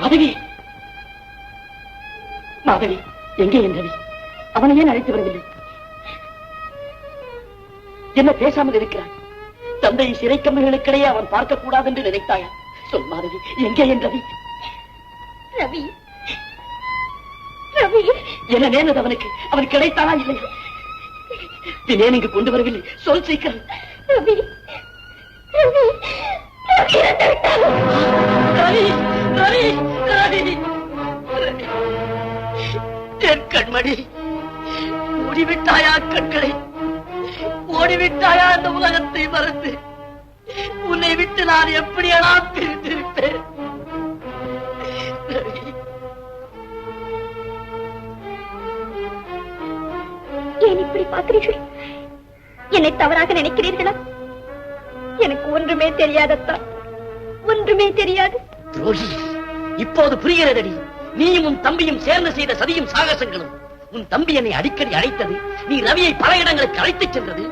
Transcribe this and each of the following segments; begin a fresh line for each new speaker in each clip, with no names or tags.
மாதவி. மாதவி எங்கே என் ரவி? அவனை ஏன் அழைத்து வரவில்லை? என்ன பேசாமல் இருக்கிறான் தந்தை சிறை கம்பர்களுக்கிடையே அவன் பார்க்க கூடாது என்று நினைத்தாயா? சொல் மாதவி எங்கே என் ரவி?
ரவி ரவி.
என்ன நேர்ந்தது அவனுக்கு? அவன் கிடைத்தானா இல்லையா? ஏன் இங்கு கொண்டு வரவில்லை. சொல் சீக்கிரம்.
ரவி ரவி. ரவி!
என் கண்மணி ஓடிவிட்டாயா கண்களை? ஓடிவிட்டாயா அந்த உலகத்தை மறந்து? உன்னை விட்டு நான் எப்படியெல்லாம் பிரிந்திருப்பேன்?
ஏன் இப்படி பார்க்கிறீர்கள்? என்னை தவறாக நினைக்கிறீர்களா? எனக்கு ஒன்றுமே தெரியாதத்தா? ஒன்றுமே தெரியாது.
துரோகி. இப்போது புரிகிறதடி நீயும் உன் தம்பியும் சேர்ந்து செய்த சதியும் சாகசங்களும். உன் தம்பி என்னை அடிக்கடி அழைத்தது நீ ரவியை பல இடங்களுக்கு அழைத்துச் சென்றது.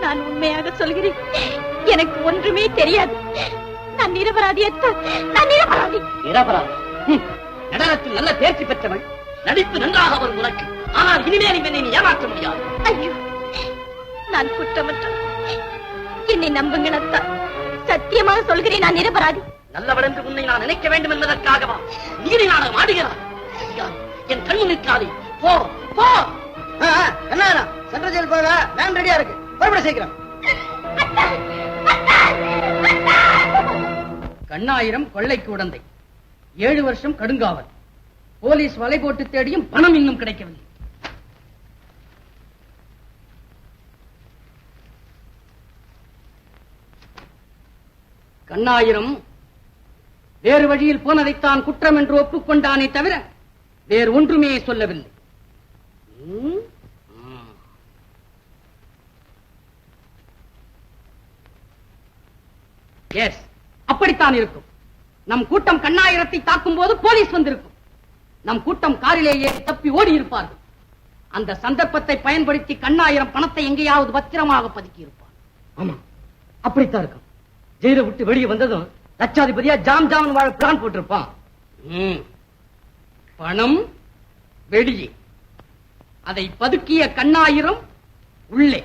நான் உண்மையாக சொல்கிறேன். எனக்கு ஒன்றுமே தெரியாது. நான் நிரபராதி நான் நிரபராதி.
நிரபராதி? நடனத்தில் நல்ல தேர்ச்சி பெற்றவள் நடிப்பு நன்றாக வரும் உனக்கு. ஆனால் இனிமேல் என்னை நீ ஏமாற்ற முடியாது.
ஐயோ நான் குற்றமற்றவன் என்னை நம்புங்கள் அத்தா சத்தியமாக சொல்கிறேன் நான் நிரபராதி.
நல்லவள் என்று உன்னை நான் நினைக்க வேண்டும் என்பதற்காகவா? நீதி நாடகம் ஆடுகிறார் என் கண்ணு நிற்காதே போ போ.
என்ன சென்ட்ரல் ஜெயில் போக வேன் ரெடியா இருக்கு. புறப்பட சீக்கிரம்.
கண்ணாயிரம் கொள்ளைக்கு உடந்தை ஏழு வருஷம் கடுங்காவல். போலீஸ் வலை போட்டு தேடியும் பணம் இன்னும் கிடைக்கவில்லை. கண்ணாயிரம். வேறு வழியில் போனதைத்தான் குற்றம் என்று ஒப்புக்கொண்டானே தவிர வேறு ஒன்றுமே சொல்லவில்லை. எஸ் அப்படித்தான் இருக்கும். நம் கூட்டம் கண்ணாயிரத்தை தாக்கும் போது போலீஸ் வந்திருக்கும். நம் கூட்டம் காரிலேயே தப்பி ஓடி இருப்பார்கள் அந்த சந்தர்ப்பத்தை பயன்படுத்தி கண்ணாயிரம் பணத்தை எங்கேயாவது பத்திரமாக பதுக்கி இருப்பார்
ஆமா அப்படித்தான் இருக்கும். ஜெயில விட்டு வெளியே வந்ததும் லட்சாதிபதியா ஜாம் ஜாம் வாழ பிளான் போட்டிருப்பான்.
பணம் வெளியே அதை பதுக்கிய கண்ணாயிரம் உள்ளே.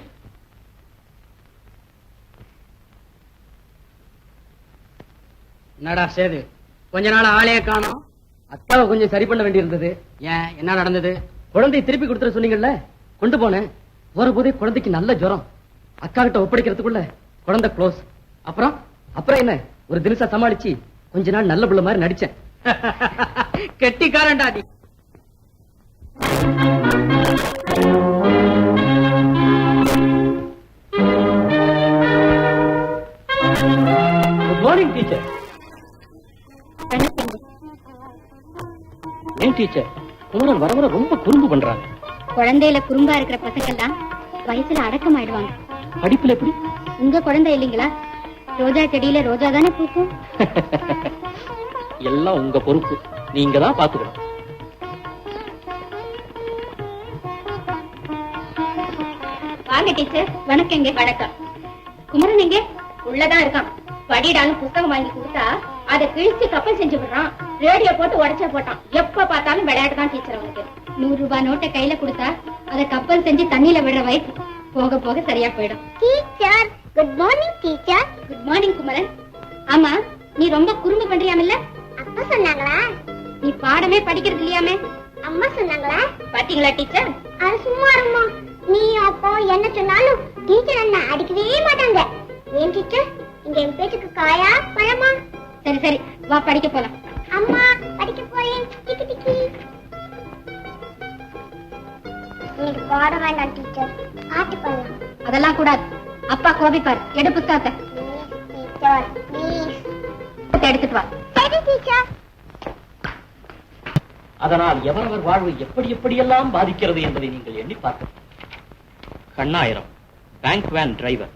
என்னடா சேது? கொஞ்ச நாள் ஆளே காணோம்.
அக்காவை கொஞ்சம் சரி பண்ண வேண்டியிருந்தது.
ஏன்? என்ன நடந்தது?
குழந்தையை திருப்பி கொடுத்துட சொன்னீங்கல்ல? கொண்டு போனேன். போற போதே குழந்தைக்கு நல்ல ஜுரம். அக்கா கிட்ட ஒப்படைக்கிறதுக்குள்ள குழந்தை க்ளோஸ்
அப்புறம்?
அப்புறம் என்ன? ஒரு தினசா சமாளிச்சு கொஞ்ச நாள் நல்ல பிள்ளை மாதிரி நடிச்சேன்.
கெட்டிக்காரன்டா நீ.
குட் மார்னிங் டீச்சர் ஏன் டீச்சர் குமரன் வர வர ரொம்ப குறும்பு பண்றாங்க.
குழந்தையில குறும்பா இருக்கிற பசங்க எல்லாம் வயசுல அடக்கம் ஆயிடுவாங்க
படிப்புல எப்படி?
உங்க குழந்தை இல்லைங்களா? ரோஜா செடியில ரோஜா தானே பூக்கும்?
எல்லாம் உங்க பொறுப்பு. நீங்க தான் பாத்துக்கணும்
வாங்க டீச்சர். வணக்கங்க வணக்கம். குமரன் எங்க உள்ளதான் இருக்கான். படிடான்னு புத்தகம் வாங்கி கொடுத்தா அதை கிழிச்சு கப்பல் செஞ்சு விடுறான். ரேடியோ போட்டு உடைச்சா போட்டான். எப்ப பார்த்தாலும் விளையாட்டு தான் டீச்சர் அவனுக்கு. நூறு ரூபாய் நோட்டை கையில கொடுத்தா அதை கப்பல் செஞ்சு தண்ணியில விடுற வயசு போக போக சரியா போயிடும். Teacher good morning teacher good morning Kumaran. ஆமா நீ ரொம்ப குறும்பு பண்றியாமில்ல? அப்பா சொன்னாங்களா? நீ பாடமே படிக்கிறது இல்லையாமே? அம்மா சொன்னாங்களா? பாத்தீங்களா டீச்சர்? அது சும்மா இருமா நீ அப்போ என்ன சொன்னாலும் டீச்சர் என்ன அடிக்கவே மாட்டாங்க. ஏன் டீச்சர்? இங்க என் பேச்சுக்கு காயா பழமா? சரி சரி வா படிக்க போலாம். அம்மா படிக்க போறேன். டிக்கி டிக்கி. இன்னைக்கு பாட வேண்டாம் டீச்சர். பாட்டு பண்ணலாம் அதெல்லாம் கூடாது. அப்பா கோபிப்பார். எடு புத்தகத்தை. டீச்சர் ப்ளீஸ் எடுத்துட்டு வா. சரி டீச்சர்.
அதனால் எவரவர் வாழ்வு எப்படி எப்படியெல்லாம் பாதிக்கிறது என்பதை நீங்கள் எண்ணி பார்க்க கண்ணாயிரம். பேங்க் வேன் டிரைவர்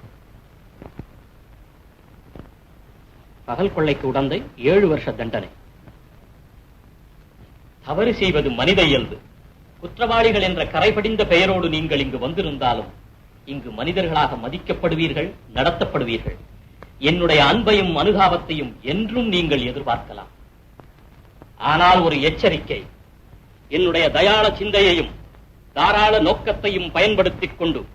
பகல் கொள்ளைக்கு உடந்தை ஏழு வருஷ தண்டனை. தவறு செய்வது மனித இயல்பு. குற்றவாளிகள் என்ற கரைபடிந்த பெயரோடு நீங்கள் இங்கு வந்திருந்தாலும்
இங்கு மனிதர்களாக மதிக்கப்படுவீர்கள் நடத்தப்படுவீர்கள். என்னுடைய அன்பையும் அனுகாபத்தையும் என்றும் நீங்கள் எதிர்பார்க்கலாம். ஆனால் ஒரு எச்சரிக்கை என்னுடைய தயாள சிந்தையையும் தாராள நோக்கத்தையும் பயன்படுத்திக் கொண்டு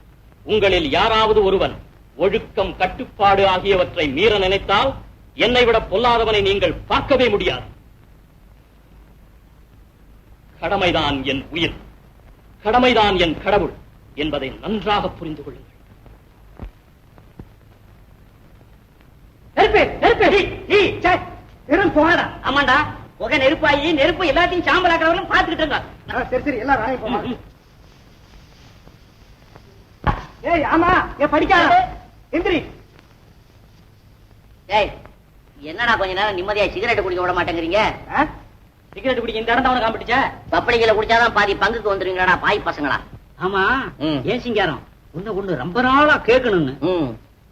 உங்களில் யாராவது ஒருவன் ஒழுக்கம் கட்டுப்பாடு ஆகியவற்றை மீற நினைத்தால் என்னை விட பொல்லாதவனை நீங்கள் பார்க்கவே முடியாது. கடமைதான் என் உயிர். கடமைதான் என் கடவுள். என்பதை நன்றாக புரிந்து கொள்ளுங்கள்.
ஆமாண்டா. புகை நெருப்பாயி நெருப்பு எல்லாத்தையும் சாம்பலாக்கிறவங்களும் பாத்துக்கிட்டு இருந்தா
சரி சரி. எல்லாம் ராணி போமா ஏய் ஆமா. ஏன் படிக்காத எந்திரி.
ஏய் என்னடா கொஞ்ச நேரம் நிம்மதியா சிகரெட் குடிக்க விட மாட்டேங்கிறீங்க? சிகரெட் குடிக்க இந்த இடம் தான் காம்பிட்டுச்ச? பப்பளிகளை குடிச்சாதான் பாதி பங்குக்கு வந்துருவீங்களாடா பாய் பசங்களா?
ஆமா. ஏன் சிங்காரம்? உன்னை ஒண்ணு ரொம்ப நாளா கேட்கணும்னு.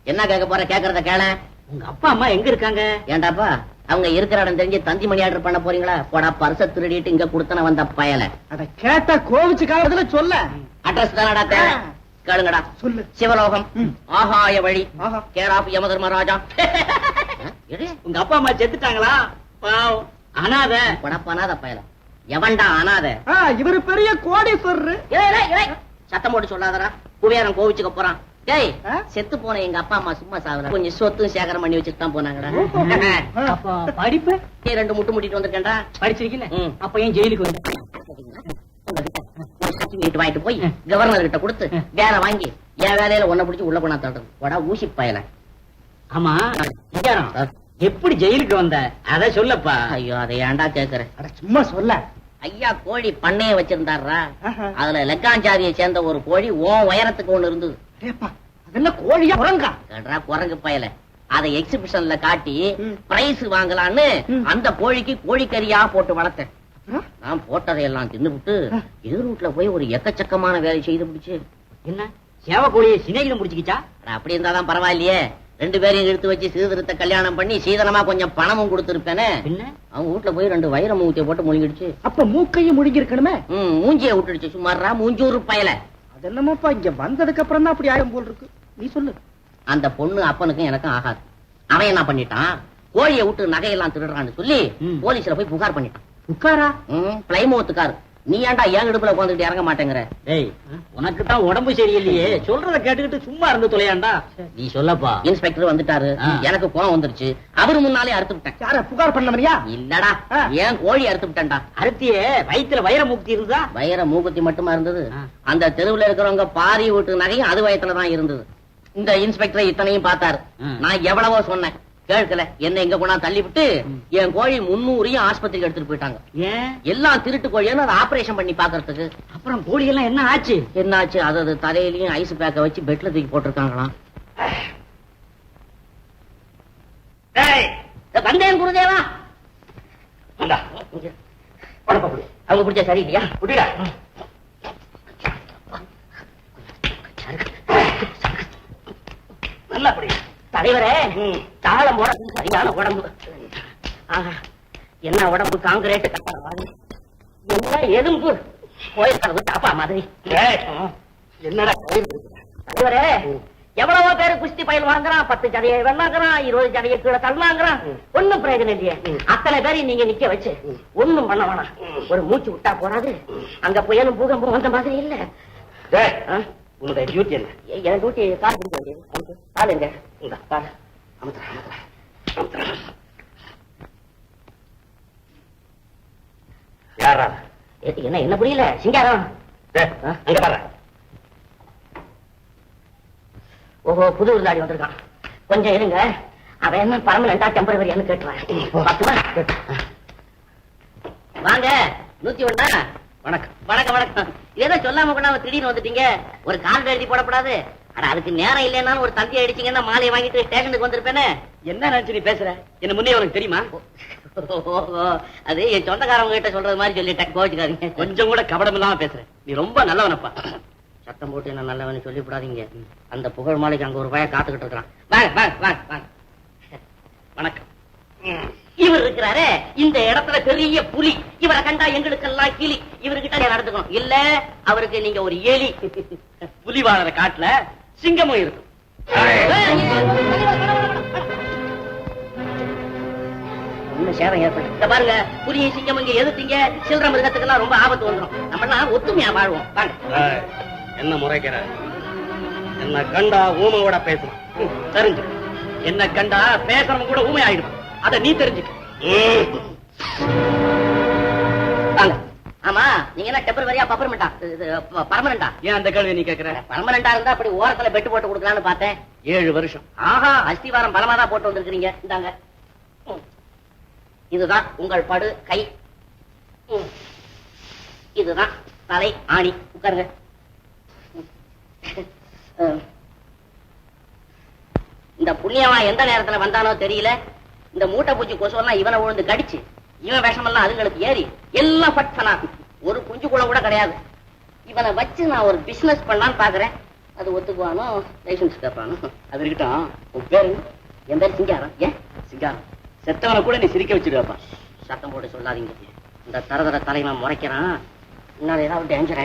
என்ன கேட்க போற? கேக்குறத கேள.
உங்க அப்பா அம்மா எங்க இருக்காங்க?
ஏண்டாப்பா அவங்க இருக்கிற இடம் தெரிஞ்சு தந்தி மணி ஆர்டர் பண்ண போறீங்களா? போடா பர்ச திருடிட்டு இங்க கொடுத்தன வந்த பயல.
அத கேட்டா கோவிச்சு காலத்துல சொல்ல.
அட்ரஸ் தானடா தேவை கேளுங்கடா.
சொல்லு.
சிவலோகம். ஆகாய வழி.
ஆஹா.
கேராப் யமதர்மராஜா.
உங்க அப்பா அம்மா செத்துட்டாங்களா? பாவம். அனாத.
படப்பானாத பயல. எவன்டா அனாத?
இவரு பெரிய கோடீஸ்வரரு.
சத்தம் போட்டு சொல்லாதடா. குபேரன் கோவிச்சுக்க போறான். டேய்? செத்து போன எங்க அப்பா அம்மா சும்மா சாவல கொஞ்சம் சொத்தும் சேகரம் பண்ணி வச்சுட்டு தான் போனாங்கடா
படிப்பு?
நீ ரெண்டு முட்டு முட்டிட்டு வந்திருக்கேன்டா.
படிச்சிருக்கீங்க. அப்ப ஏன் ஜெயிலுக்கு வந்து?
வாங்கிட்டு போய் கவர்னர் கிட்ட கொடுத்து வேலை வாங்கி என் வேலையில ஒன்ன பிடிச்சி உள்ள கொண்டா தட்டுறது போடா ஊசி பயல.
ஆமா. எப்படி ஜெயிலுக்கு வந்த? அத சொல்லப்பா.
ஐயோ அதை ஏன்டா கேக்குற?
அட சும்மா சொல்ல.
ஐயா கோழி பண்ணைய வச்சிருந்தாரா. அதுல லெக்காஞ்சாதியை சேர்ந்த ஒரு கோழி ஓ உயரத்துக்கு ஒண்ணு இருந்தது.
அதெல்லாம் கோழியா குரங்கா?
கேட்டா குரங்கு பயல. அதை எக்ஸிபிஷன்ல காட்டி. பிரைஸ் வாங்கலான்னு. அந்த கோழிக்கு கோழிக்கறியா போட்டு வளர்த்தேன்? நான் போட்டதையெல்லாம் தின்னுபிட்டு எதிர் வீட்டுல போய் ஒரு எக்கச்சக்கமான வேலை செய்து முடிச்சு.
என்ன? சேவக்கோழியை சினையில முடிச்சுக்கிச்சா
அப்படி இருந்தாதான் பரவாயில்லையே. ரெண்டு பேரையும் எடுத்து வச்சு சீதனத்தை கல்யாணம் பண்ணி சீதனமா கொஞ்சம் பணமும் கொடுத்திருப்பேனே. அவங்க வீட்டுல போய் ரெண்டு வைர மூத்திய போட்டு முழுங்கிடுச்சு.
அப்ப மூக்கையும் முழுங்கி இருக்கணுமே
ம் மூஞ்சிய விட்டுடுச்சு. சுமாரா மூஞ்சூறு பயல.
அது என்னமோப்பா இங்க வந்ததுக்கு அப்புறம் தான் அப்படி ஆயிரம் போல் இருக்கு. நீ சொல்லு.
அந்த பொண்ணு அப்பனுக்கும் எனக்கும் ஆகாது. அவன் என்ன பண்ணிட்டான்? கோழியை விட்டு நகையெல்லாம் திருடுறான்னு சொல்லி. போலீஸ்ல போய் புகார் பண்ணிட்டான். ம், பிளைமோத்துக்காரு. நீ ஏன்டா ஏன் இடுப்புல உட்காந்துட்டு இறங்க மாட்டேங்கிற?
டேய் உனக்கு தான் உடம்பு சரியில்லையே. சொல்றத கேட்டுக்கிட்டு சும்மா இருந்து தொலையாண்டா. நீ சொல்லப்பா.
இன்ஸ்பெக்டர் வந்துட்டாரு. எனக்கு கோவம் வந்துருச்சு. அவரு முன்னாலே அறுத்து விட்டேன்
யார புகார் பண்ணவனியா?
இல்லடா. ஏன் கோழி அறுத்து விட்டேன்டா
அருத்தியே வயித்துல வைர முக்தி இருந்தா
வயிற மூக்குத்தி மட்டுமா இருந்தது. அந்த தெருவுல இருக்கிறவங்க பாரி வீட்டு நகையும் அது வயத்துல தான் இருந்தது. இந்த இன்ஸ்பெக்டர் இத்தனையும் பார்த்தாரு. நான் எவ்வளவோ சொன்னேன். கேட்கல என்ன எங்க கொண்டா தள்ளி விட்டு என் கோழி முன்னூறையும் ஆஸ்பத்திரிக்கு எடுத்துட்டு போயிட்டாங்க.
ஏன்?
எல்லாம் திருட்டு அதை ஆபரேஷன் பண்ணி பாக்குறதுக்கு
அப்புறம் கோழி எல்லாம் என்ன ஆச்சு?
என்னாச்சு? அது அது தலையிலயும் ஐஸ் பேக்க வச்சு பெட்ல தூக்கி போட்டிருக்காங்களாம். வந்தேன் குருதேவா. அவங்க பிடிச்ச சரியில்லையா?
புடிடா. நல்லா புடி.
தலைவரே தாளம் போட சரியான உடம்பு. என்ன உடம்பு காங்கிரீட் கட்டடம் என்ன எலும்பு? போயிருக்கிறது தாப்பா மாதிரி.
என்னடா?
தலைவரே எவ்வளவோ பேரு குஸ்தி பயில் வாங்குறான் பத்து ஜடையை வெள்ளாங்கிறான் இருபது ஜடையை கீழே தள்ளாங்கிறான் ஒண்ணும் பிரயோஜனம் இல்லையே. அத்தனை பேரையும் நீங்க நிக்க வச்சு ஒண்ணும் பண்ண வேணாம். ஒரு மூச்சு விட்டா போறாது. அங்க புயலும் பூகம்பம் வந்த மாதிரி இல்ல?
உன்னுடைய டியூட்டி என்ன?
எ- எனக்கு ஊட்டி கால் பிடிக்க வேண்டியது. கால் எங்க?
இந்தா,
கால்
அமுத்துறா, அமுத்துறா, அமுத்துறா. யாரா
என்ன என்ன புரியல? சிங்காரம்.
அங்க பாரு.
ஓஹோ புது விருந்தாடி வந்திருக்கான். கொஞ்சம் இருங்க. அவன் என்ன பர்மனண்டா டெம்பரவரியான்னு கேட்டுவான் பார்த்துமா வாங்க. நூத்தி ஒண்ணா? வணக்கம். வணக்கம் வணக்கம். ஏதோ சொல்லாம கூட திடீர்னு வந்துட்டீங்க. ஒரு கார்டு எழுதி போடக்கூடாது அட அதுக்கு நேரம் இல்லைன்னாலும் ஒரு தந்தி அடிச்சீங்கன்னா மாலையை வாங்கிட்டு ஸ்டேஷனுக்கு வந்திருப்பேனே.
என்ன நினைச்சு நீ பேசுற? என்ன முன்னே உனக்கு தெரியுமா?
அது என் சொந்தக்காரவங்க கிட்ட சொல்றது மாதிரி சொல்லிட்டேன். கோச்சுக்காதீங்க.
கொஞ்சம் கூட கபடம் இல்லாம பேசுற. நீ ரொம்ப நல்லவனப்பா.
சத்தம் போட்டு என்ன நல்லவனு சொல்லி விடாதீங்க அந்த புகழ் மாலைக்கு அங்க ஒரு பையன் காத்துக்கிட்டு இருக்கான் வாங்க வாங்க வாங்க வாங்க.
வணக்கம்.
இவர் இருக்கிறாரே இந்த இடத்துல பெரிய புலி. இவரை கண்டா எங்களுக்கெல்லாம் கிளி. இவர்கிட்ட நடந்துக்கணும். இல்ல அவருக்கு நீங்க ஒரு எலி.
புலி வாழற காட்டுல
சிங்கமும் இருக்கும். சேதம் பாருங்க புலியும் சிங்கம் இங்க எதிர்த்தீங்க. சில்லற மிருகத்துக்கெல்லாம் ரொம்ப ஆபத்து வந்துடும் நம்ம எல்லாம் ஒத்துமையா வாழ்வோம். வாங்க.
என்ன முறைக்கிற? என்ன கண்டா ஊமையோட பேசலாம்
ம், தெரிஞ்சு என்ன கண்டா பேசுறவங்க கூட ஊமை ஆயிடும் அத நீ தெரிஞ்சுக்க. ஆமா நீங்க என்ன டெம்பரவரியா பர்மனண்டா பர்மனண்டா
ஏன் அந்த கேள்வி நீ கேக்குற?
பர்மனண்டா இருந்தா அப்படி ஓரத்துல பெட்டு போட்டு கொடுக்கலாம்னு பார்த்தேன்.
ஏழு வருஷம்.
ஆஹா அஸ்திவாரம் பலமா தான் போட்டு வந்திருக்கிறீங்க. இந்தாங்க. இதுதான் உங்கள் படு கை. இதுதான் தலை ஆணி. உட்காருங்க. இந்த புண்ணியவன் எந்த நேரத்துல வந்தானோ தெரியல. இந்த மூட்டை பூச்சி கொசுவெல்லாம் இவனை விழுந்து கடிச்சு இவன் விஷமெல்லாம் அதுங்களுக்கு ஏறி எல்லாம் பட் பட்சனா ஒரு குஞ்சு கூட கூட கிடையாது. இவனை வச்சு நான் ஒரு பிசினஸ் பண்ணலான்னு பாக்குறேன். அது ஒத்துக்குவானோ? லைசன்ஸ் கேட்பானோ அது இருக்கட்டும். உன் பேரு என் பேர் சிங்காரம். ஏன்? சிங்காரம். செத்தவனை கூட நீ சிரிக்க வச்சிருக்கப்பா சத்தம் போட்டு சொல்லாதீங்க. இந்த தரதர தலைவன் முறைக்கிறான். என்னால் ஏதாவது டேஞ்சர்